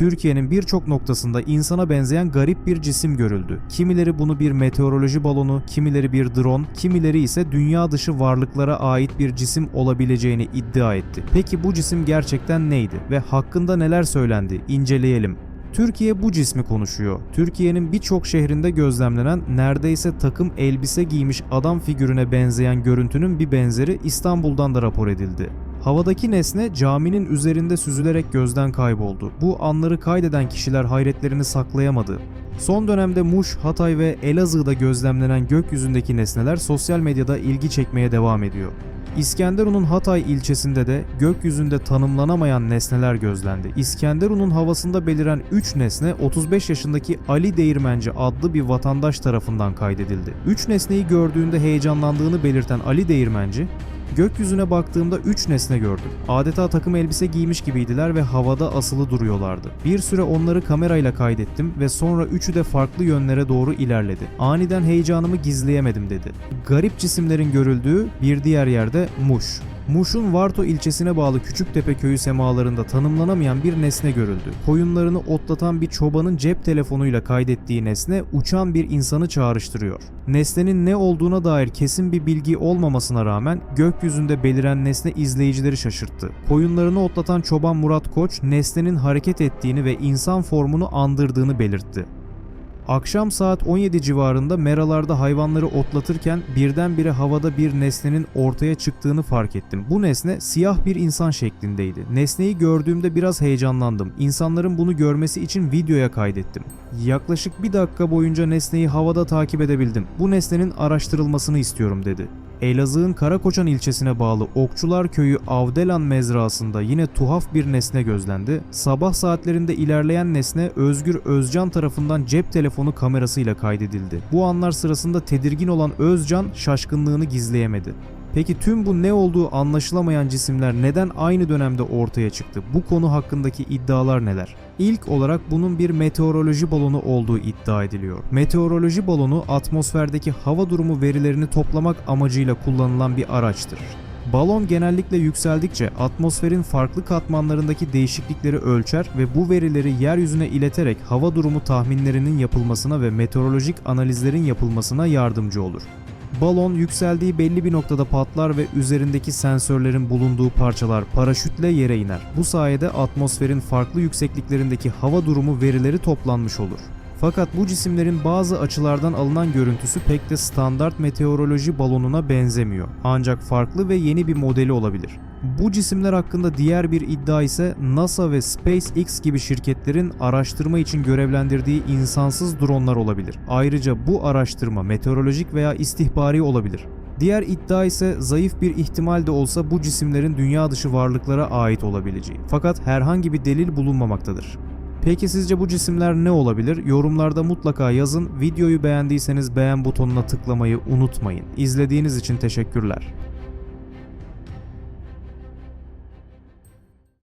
Türkiye'nin birçok noktasında insana benzeyen garip bir cisim görüldü. Kimileri bunu bir meteoroloji balonu, kimileri bir drone, kimileri ise dünya dışı varlıklara ait bir cisim olabileceğini iddia etti. Peki bu cisim gerçekten neydi ve hakkında neler söylendi? İnceleyelim. Türkiye bu cismi konuşuyor. Türkiye'nin birçok şehrinde gözlemlenen neredeyse takım elbise giymiş adam figürüne benzeyen görüntünün bir benzeri İstanbul'dan da rapor edildi. Havadaki nesne caminin üzerinde süzülerek gözden kayboldu. Bu anları kaydeden kişiler hayretlerini saklayamadı. Son dönemde Muş, Hatay ve Elazığ'da gözlemlenen gökyüzündeki nesneler sosyal medyada ilgi çekmeye devam ediyor. İskenderun'un Hatay ilçesinde de gökyüzünde tanımlanamayan nesneler gözlendi. İskenderun'un havasında beliren 3 nesne 35 yaşındaki Ali Değirmenci adlı bir vatandaş tarafından kaydedildi. 3 nesneyi gördüğünde heyecanlandığını belirten Ali Değirmenci, Gökyüzüne baktığımda 3 nesne gördüm. Adeta takım elbise giymiş gibiydiler ve havada asılı duruyorlardı. Bir süre onları kamerayla kaydettim ve sonra üçü de farklı yönlere doğru ilerledi. Aniden heyecanımı gizleyemedim dedi. Garip cisimlerin görüldüğü bir diğer yerde Muş. Muş'un Varto ilçesine bağlı Küçüktepe köyü semalarında tanımlanamayan bir nesne görüldü. Koyunlarını otlatan bir çobanın cep telefonuyla kaydettiği nesne uçan bir insanı çağrıştırıyor. Nesnenin ne olduğuna dair kesin bir bilgi olmamasına rağmen gökyüzünde beliren nesne izleyicileri şaşırttı. Koyunlarını otlatan çoban Murat Koç nesnenin hareket ettiğini ve insan formunu andırdığını belirtti. Akşam saat 17 civarında meralarda hayvanları otlatırken birdenbire havada bir nesnenin ortaya çıktığını fark ettim. Bu nesne siyah bir insan şeklindeydi. Nesneyi gördüğümde biraz heyecanlandım. İnsanların bunu görmesi için videoya kaydettim. Yaklaşık bir dakika boyunca nesneyi havada takip edebildim. Bu nesnenin araştırılmasını istiyorum dedi. Elazığ'ın Karakoçan ilçesine bağlı Okçular Köyü Avdelan mezrasında yine tuhaf bir nesne gözlendi. Sabah saatlerinde ilerleyen nesne Özgür Özcan tarafından cep telefonu kamerasıyla kaydedildi. Bu anlar sırasında tedirgin olan Özcan şaşkınlığını gizleyemedi. Peki tüm bu ne olduğu anlaşılamayan cisimler neden aynı dönemde ortaya çıktı? Bu konu hakkındaki iddialar neler? İlk olarak bunun bir meteoroloji balonu olduğu iddia ediliyor. Meteoroloji balonu atmosferdeki hava durumu verilerini toplamak amacıyla kullanılan bir araçtır. Balon genellikle yükseldikçe atmosferin farklı katmanlarındaki değişiklikleri ölçer ve bu verileri yeryüzüne ileterek hava durumu tahminlerinin yapılmasına ve meteorolojik analizlerin yapılmasına yardımcı olur. Balon yükseldiği belli bir noktada patlar ve üzerindeki sensörlerin bulunduğu parçalar paraşütle yere iner. Bu sayede atmosferin farklı yüksekliklerindeki hava durumu verileri toplanmış olur. Fakat bu cisimlerin bazı açılardan alınan görüntüsü pek de standart meteoroloji balonuna benzemiyor. Ancak farklı ve yeni bir modeli olabilir. Bu cisimler hakkında diğer bir iddia ise NASA ve SpaceX gibi şirketlerin araştırma için görevlendirdiği insansız dronlar olabilir. Ayrıca bu araştırma meteorolojik veya istihbari olabilir. Diğer iddia ise zayıf bir ihtimal de olsa bu cisimlerin dünya dışı varlıklara ait olabileceği. Fakat herhangi bir delil bulunmamaktadır. Peki sizce bu cisimler ne olabilir? Yorumlarda mutlaka yazın. Videoyu beğendiyseniz beğen butonuna tıklamayı unutmayın. İzlediğiniz için teşekkürler.